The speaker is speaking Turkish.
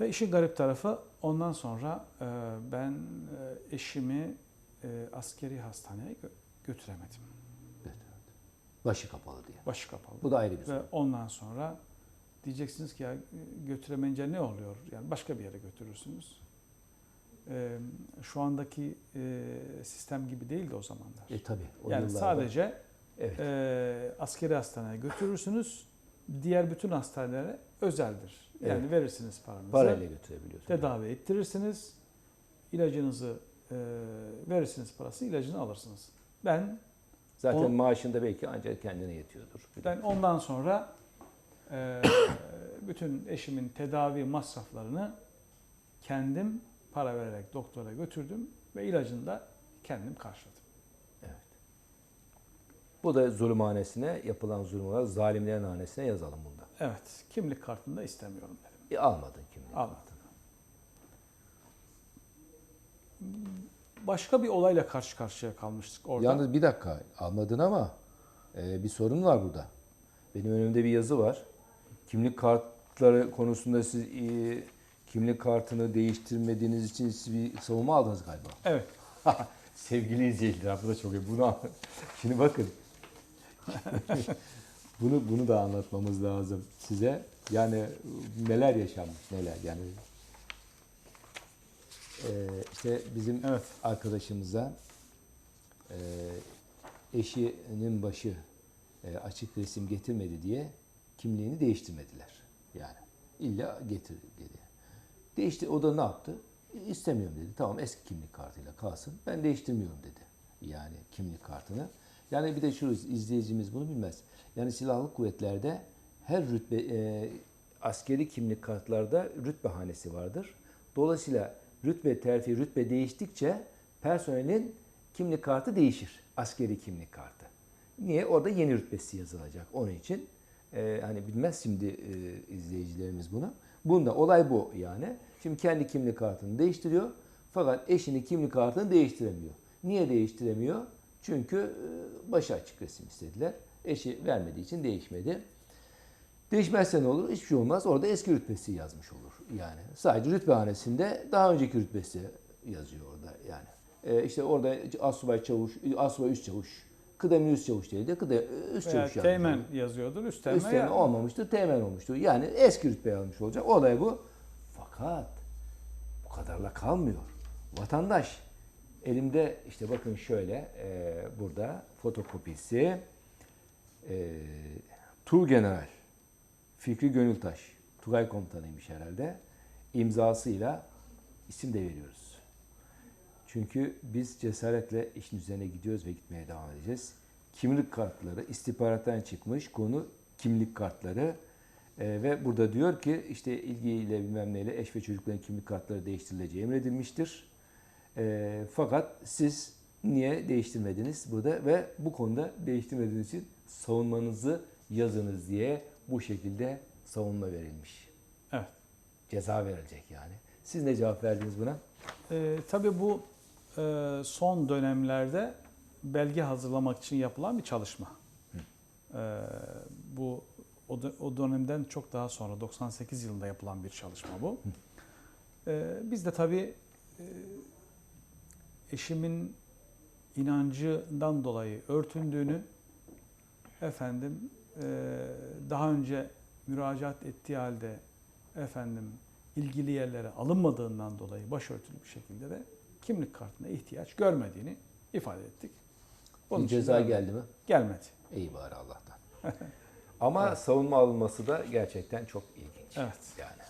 Ve işin garip tarafı ondan sonra e, ben e, eşimi e, askeri hastaneye gö- götüremedim. Başı kapalı diye. Başı kapalı. Bu da ayrı bir Ve sorun. ondan sonra diyeceksiniz ki ya götüremeyince ne oluyor? Yani başka bir yere götürürsünüz. Ee, şu andaki e, sistem gibi değildi o zamanlar. E tabi. Yani yıllarda- sadece Evet. e, askeri hastaneye götürürsünüz. Diğer bütün hastanelere özeldir. Yani Evet. verirsiniz paranızı. Parayla götürebiliyorsun. Tedavi ettirirsiniz. ilacınızı e, verirsiniz parası, ilacını alırsınız. Ben Zaten O- maaşında belki ancak kendine yetiyordur. Ben ondan sonra e, bütün eşimin tedavi masraflarını kendim para vererek doktora götürdüm ve ilacını da kendim karşıladım. Bu da zulümhanesine yapılan zulüm olarak zalimlerin hanesine yazalım bunda. Evet, kimlik kartını da istemiyorum dedim. E, almadın kimliği. Almadım. Başka bir olayla karşı karşıya kalmıştık orada. Yalnız bir dakika almadın ama e, bir sorun var burada. Benim önümde bir yazı var. Kimlik kartları konusunda siz e, kimlik kartını değiştirmediğiniz için siz bir savunma aldınız galiba. Evet, Sevgili izleyiciler bu da çok iyi. Bunu Şimdi bakın. bunu bunu da anlatmamız lazım size. Yani neler yaşanmış neler yani. Ee, işte bizim evet. arkadaşımıza e, eşinin başı e, açık resim getirmedi diye kimliğini değiştirmediler. Yani illa getir dedi. Değişti o da ne yaptı? İstemiyorum dedi. Tamam eski kimlik kartıyla kalsın. Ben değiştirmiyorum dedi. Yani kimlik kartını. Yani bir de şu izleyicimiz bunu bilmez. Yani silahlı kuvvetlerde her rütbe e, askeri kimlik kartlarda rütbe hanesi vardır. Dolayısıyla rütbe terfi rütbe değiştikçe personelin kimlik kartı değişir. Askeri kimlik kartı. Niye? Orada yeni rütbesi yazılacak. Onun için e, hani bilmez şimdi e, izleyicilerimiz bunu. Bunda olay bu yani. Şimdi kendi kimlik kartını değiştiriyor. Fakat eşinin kimlik kartını değiştiremiyor. Niye değiştiremiyor? Çünkü e, başı açık resim istediler. Eşi vermediği için değişmedi. Değişmezse ne olur? Hiçbir şey olmaz. Orada eski rütbesi yazmış olur. Yani sadece rütbehanesinde daha önceki rütbesi yazıyor orada yani. E, işte orada asubay çavuş, asubay üst çavuş, kıdemli üst çavuş değil de kıdem, üst Veya çavuş yazmış teğmen yazıyordur, üstleme, Üstleme ya- olmamıştır, teğmen olmuştur. Yani eski rütbe almış olacak. Olay bu. Fakat bu kadarla kalmıyor. Vatandaş elimde işte bakın şöyle e, burada fotokopisi e, Tuğgeneral Fikri Gönültaş Tugay komutanıymış herhalde. imzasıyla isim de veriyoruz. Çünkü biz cesaretle işin üzerine gidiyoruz ve gitmeye devam edeceğiz. Kimlik kartları, istihbarattan çıkmış konu kimlik kartları. Ee, ve burada diyor ki işte ilgiyle bilmem neyle eş ve çocukların kimlik kartları değiştirileceği emredilmiştir. Ee, fakat siz niye değiştirmediniz burada ve bu konuda değiştirmediğiniz için savunmanızı yazınız diye bu şekilde savunma verilmiş. Evet. Ceza verilecek yani. Siz ne cevap verdiniz buna? Ee, tabii bu e, son dönemlerde belge hazırlamak için yapılan bir çalışma. Ee, bu o, o dönemden çok daha sonra 98 yılında yapılan bir çalışma bu. Ee, biz de tabii e, eşimin inancından dolayı örtündüğünü efendim e, daha önce müracaat ettiği halde efendim ilgili yerlere alınmadığından dolayı başörtülü bir şekilde de kimlik kartına ihtiyaç görmediğini ifade ettik. Onun Bir ceza de geldi mi? Gelmedi. İyi bari Allah'tan. Ama savunma alınması da gerçekten çok ilginç. Evet. Yani